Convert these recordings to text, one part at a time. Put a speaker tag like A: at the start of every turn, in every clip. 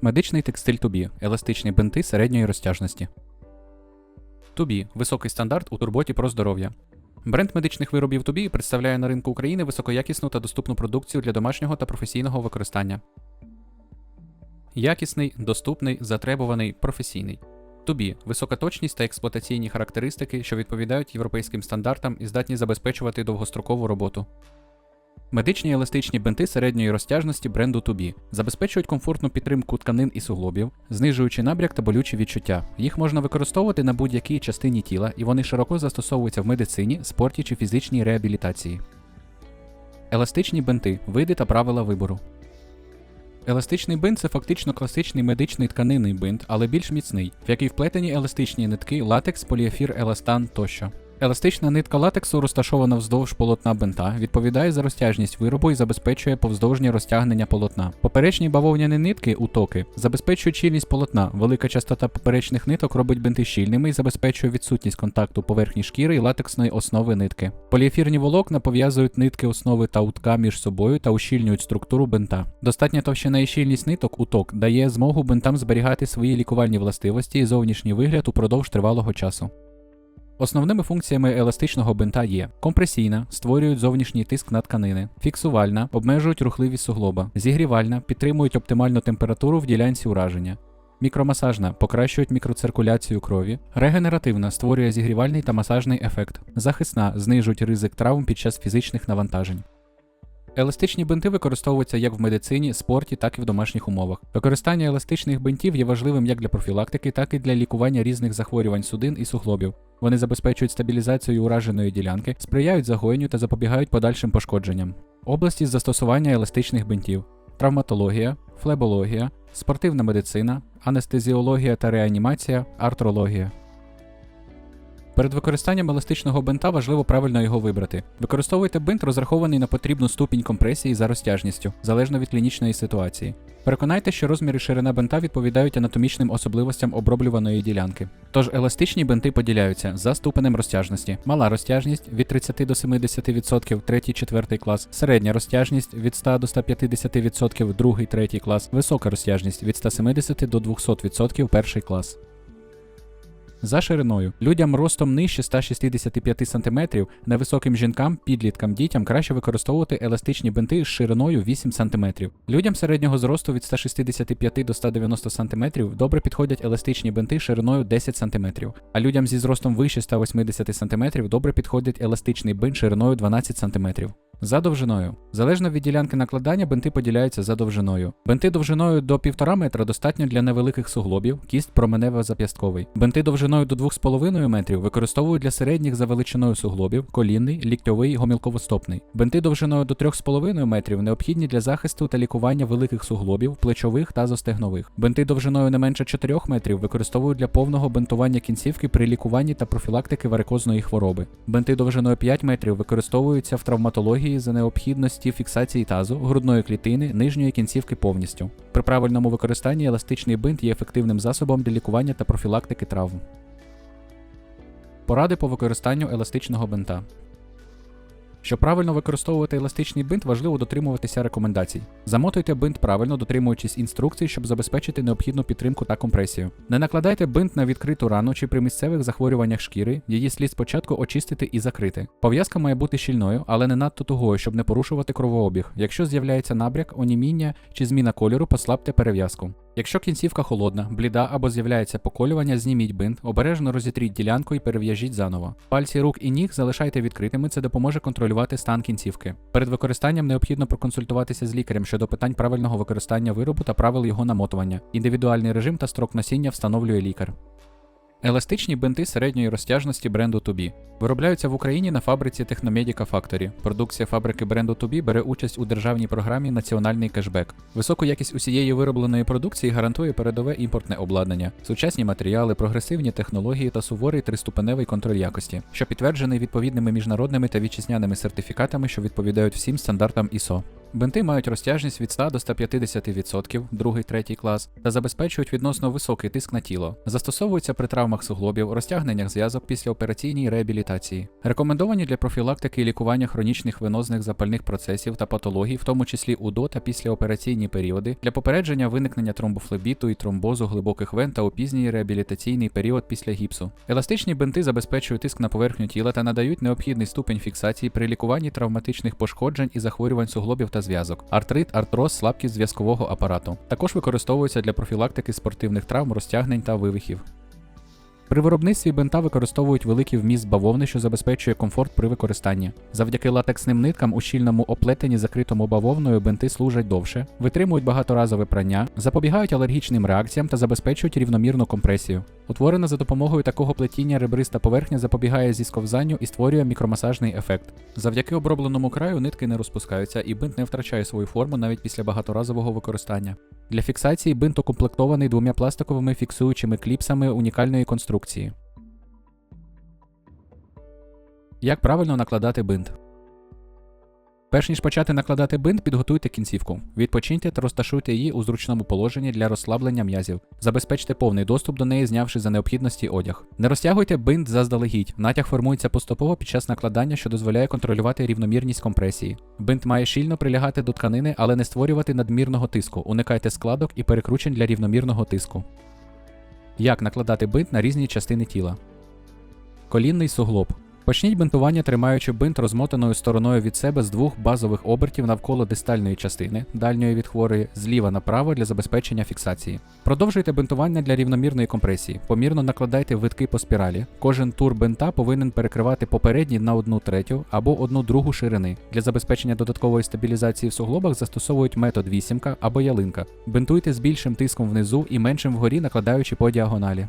A: Медичний текстиль Тубі, еластичні бинти середньої розтяжності. Тубі високий стандарт у турботі про здоров'я. Бренд медичних виробів Тубі представляє на ринку України високоякісну та доступну продукцію для домашнього та професійного використання. Якісний, доступний, затребуваний, професійний. Тубі висока точність та експлуатаційні характеристики, що відповідають європейським стандартам і здатні забезпечувати довгострокову роботу. Медичні еластичні бинти середньої розтяжності бренду Тубі забезпечують комфортну підтримку тканин і суглобів, знижуючи набряк та болючі відчуття. Їх можна використовувати на будь-якій частині тіла, і вони широко застосовуються в медицині, спорті чи фізичній реабілітації. Еластичні бинти види та правила вибору. Еластичний бинт це фактично класичний медичний тканинний бинт, але більш міцний, в який вплетені еластичні нитки, латекс, поліефір, еластан тощо. Еластична нитка латексу розташована вздовж полотна бинта, відповідає за розтяжність виробу і забезпечує повздовжнє розтягнення полотна. Поперечні бавовняні нитки, утоки, забезпечують щільність полотна. Велика частота поперечних ниток робить бинти щільними і забезпечує відсутність контакту поверхні шкіри і латексної основи нитки. Поліефірні волокна пов'язують нитки основи та утка між собою та ущільнюють структуру бинта. Достатня товщина і щільність ниток уток дає змогу бинтам зберігати свої лікувальні властивості і зовнішній вигляд упродовж тривалого часу. Основними функціями еластичного бинта є компресійна, створюють зовнішній тиск на тканини, фіксувальна, обмежують рухливість суглоба, зігрівальна, підтримують оптимальну температуру в ділянці ураження. Мікромасажна покращують мікроциркуляцію крові, регенеративна створює зігрівальний та масажний ефект, захисна знижують ризик травм під час фізичних навантажень. Еластичні бинти використовуються як в медицині, спорті, так і в домашніх умовах. Використання еластичних бинтів є важливим як для профілактики, так і для лікування різних захворювань судин і суглобів. Вони забезпечують стабілізацію ураженої ділянки, сприяють загоєнню та запобігають подальшим пошкодженням. Області застосування еластичних бинтів: травматологія, флебологія, спортивна медицина, анестезіологія та реанімація, артрологія. Перед використанням еластичного бинта важливо правильно його вибрати. Використовуйте бинт, розрахований на потрібну ступінь компресії за розтяжністю, залежно від клінічної ситуації. Переконайте, що розмір і ширина бинта відповідають анатомічним особливостям оброблюваної ділянки. Тож еластичні бинти поділяються за ступенем розтяжності: мала розтяжність від 30 до 70%, 3-4 клас, середня розтяжність від 100 до 150%, 2-3 клас, висока розтяжність від 170 до 200%, перший клас. За шириною людям ростом нижче 165 см, невисоким жінкам, підліткам, дітям краще використовувати еластичні бинти з шириною 8 см. Людям середнього зросту від 165 до 190 см добре підходять еластичні бинти шириною 10 см, а людям зі зростом вище 180 см добре підходить еластичний бинт шириною 12 см. За довжиною. Залежно від ділянки накладання, бинти поділяються за довжиною. Бинти довжиною до 1,5 метра достатньо для невеликих суглобів, кість променево-зап'ястковий. Бинти довжиною до 2,5 метрів використовують для середніх за величиною суглобів, колінний, ліктьовий, гомілковостопний. Бинти довжиною до 3,5 метрів необхідні для захисту та лікування великих суглобів, плечових та зостегнових. Бинти довжиною не менше 4 метрів використовують для повного бинтування кінцівки при лікуванні та профілактики варикозної хвороби. Бинти довжиною 5 метрів використовуються в травматології за необхідності фіксації тазу, грудної клітини, нижньої кінцівки повністю. При правильному використанні еластичний бинт є ефективним засобом для лікування та профілактики травм. Поради по використанню еластичного бинта. Щоб правильно використовувати еластичний бинт, важливо дотримуватися рекомендацій. Замотуйте бинт правильно, дотримуючись інструкцій, щоб забезпечити необхідну підтримку та компресію. Не накладайте бинт на відкриту рану чи при місцевих захворюваннях шкіри, її слід спочатку очистити і закрити. Пов'язка має бути щільною, але не надто тугою, щоб не порушувати кровообіг. Якщо з'являється набряк, оніміння чи зміна кольору, послабте перев'язку. Якщо кінцівка холодна, бліда або з'являється поколювання, зніміть бинт, обережно розітріть ділянку і перев'яжіть заново. Пальці рук і ніг залишайте відкритими, це допоможе контролювати стан кінцівки. Перед використанням необхідно проконсультуватися з лікарем щодо питань правильного використання виробу та правил його намотування. Індивідуальний режим та строк носіння встановлює лікар. Еластичні бинти середньої розтяжності бренду Тубі виробляються в Україні на фабриці Technomedica Factory. Продукція фабрики бренду Тубі бере участь у державній програмі Національний кешбек. Високу якість усієї виробленої продукції гарантує передове імпортне обладнання, сучасні матеріали, прогресивні технології та суворий триступеневий контроль якості, що підтверджений відповідними міжнародними та вітчизняними сертифікатами, що відповідають всім стандартам ISO. Бинти мають розтяжність від 100 до 150%, другий третій клас, та забезпечують відносно високий тиск на тіло. Застосовуються при травмах суглобів, розтягненнях зв'язок після операційній реабілітації. Рекомендовані для профілактики і лікування хронічних венозних запальних процесів та патологій, в тому числі у до та післяопераційні періоди, для попередження виникнення тромбофлебіту і тромбозу глибоких вен та у пізній реабілітаційний період після гіпсу. Еластичні бинти забезпечують тиск на поверхню тіла та надають необхідний ступень фіксації при лікуванні травматичних пошкоджень і захворювань суглобів та зв'язок, артрит, артроз, слабкість зв'язкового апарату. Також використовуються для профілактики спортивних травм, розтягнень та вивихів. При виробництві бинта використовують великий вміст бавовни, що забезпечує комфорт при використанні. Завдяки латексним ниткам у щільному оплетенні, закритому бавовною, бинти служать довше, витримують багаторазове прання, запобігають алергічним реакціям та забезпечують рівномірну компресію. Утворена за допомогою такого плетіння ребриста поверхня запобігає зісковзанню і створює мікромасажний ефект. Завдяки обробленому краю нитки не розпускаються і бинт не втрачає свою форму навіть після багаторазового використання. Для фіксації бинт укомплектований двома пластиковими фіксуючими кліпсами унікальної конструкції. Як правильно накладати бинт? Перш ніж почати накладати бинт, підготуйте кінцівку. Відпочиньте та розташуйте її у зручному положенні для розслаблення м'язів. Забезпечте повний доступ до неї, знявши за необхідності одяг. Не розтягуйте бинт заздалегідь. Натяг формується поступово під час накладання, що дозволяє контролювати рівномірність компресії. Бинт має щільно прилягати до тканини, але не створювати надмірного тиску. Уникайте складок і перекручень для рівномірного тиску. Як накладати бинт на різні частини тіла? Колінний суглоб. Почніть бинтування, тримаючи бинт розмотаною стороною від себе з двох базових обертів навколо дистальної частини, дальньої від хворої, зліва направо для забезпечення фіксації. Продовжуйте бинтування для рівномірної компресії. Помірно накладайте витки по спіралі. Кожен тур бинта повинен перекривати попередній на одну третю або одну другу ширини. Для забезпечення додаткової стабілізації в суглобах застосовують метод вісімка або ялинка. Бинтуйте з більшим тиском внизу і меншим вгорі, накладаючи по діагоналі.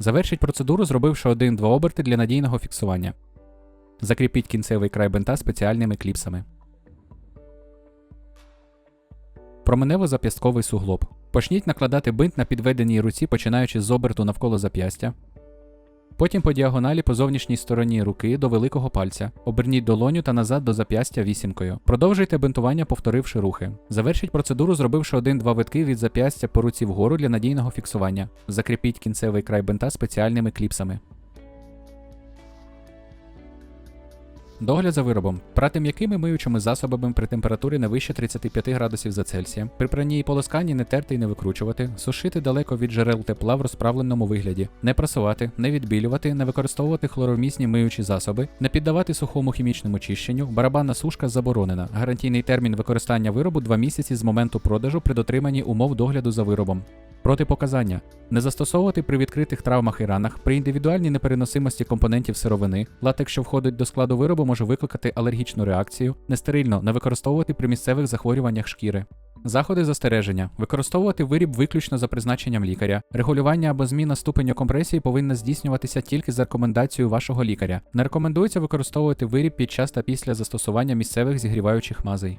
A: Завершіть процедуру, зробивши один-два оберти для надійного фіксування. Закріпіть кінцевий край бинта спеціальними кліпсами. Променево-зап'ястковий суглоб. Почніть накладати бинт на підведеній руці, починаючи з оберту навколо зап'ястя. Потім по діагоналі по зовнішній стороні руки до великого пальця. Оберніть долоню та назад до зап'ястя вісімкою. Продовжуйте бинтування, повторивши рухи. Завершіть процедуру, зробивши один-два витки від зап'ястя по руці вгору для надійного фіксування. Закріпіть кінцевий край бинта спеціальними кліпсами. Догляд за виробом. Прати м'якими миючими засобами при температурі не вище 35 градусів за Цельсієм. При пранні і полосканні не терти і не викручувати, сушити далеко від джерел тепла в розправленому вигляді, не прасувати, не відбілювати, не використовувати хлоромісні миючі засоби, не піддавати сухому хімічному чищенню, барабанна сушка заборонена. Гарантійний термін використання виробу 2 місяці з моменту продажу при дотриманні умов догляду за виробом. Протипоказання не застосовувати при відкритих травмах і ранах, при індивідуальній непереносимості компонентів сировини, латекс, що входить до складу виробу, може викликати алергічну реакцію, нестерильно не використовувати при місцевих захворюваннях шкіри. Заходи застереження. Використовувати виріб виключно за призначенням лікаря. Регулювання або зміна ступеню компресії повинна здійснюватися тільки за рекомендацією вашого лікаря. Не рекомендується використовувати виріб під час та після застосування місцевих зігріваючих мазей.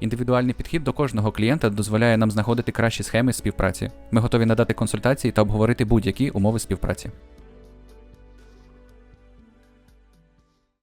A: Індивідуальний підхід до кожного клієнта дозволяє нам знаходити кращі схеми співпраці. Ми готові надати консультації та обговорити будь-які умови співпраці.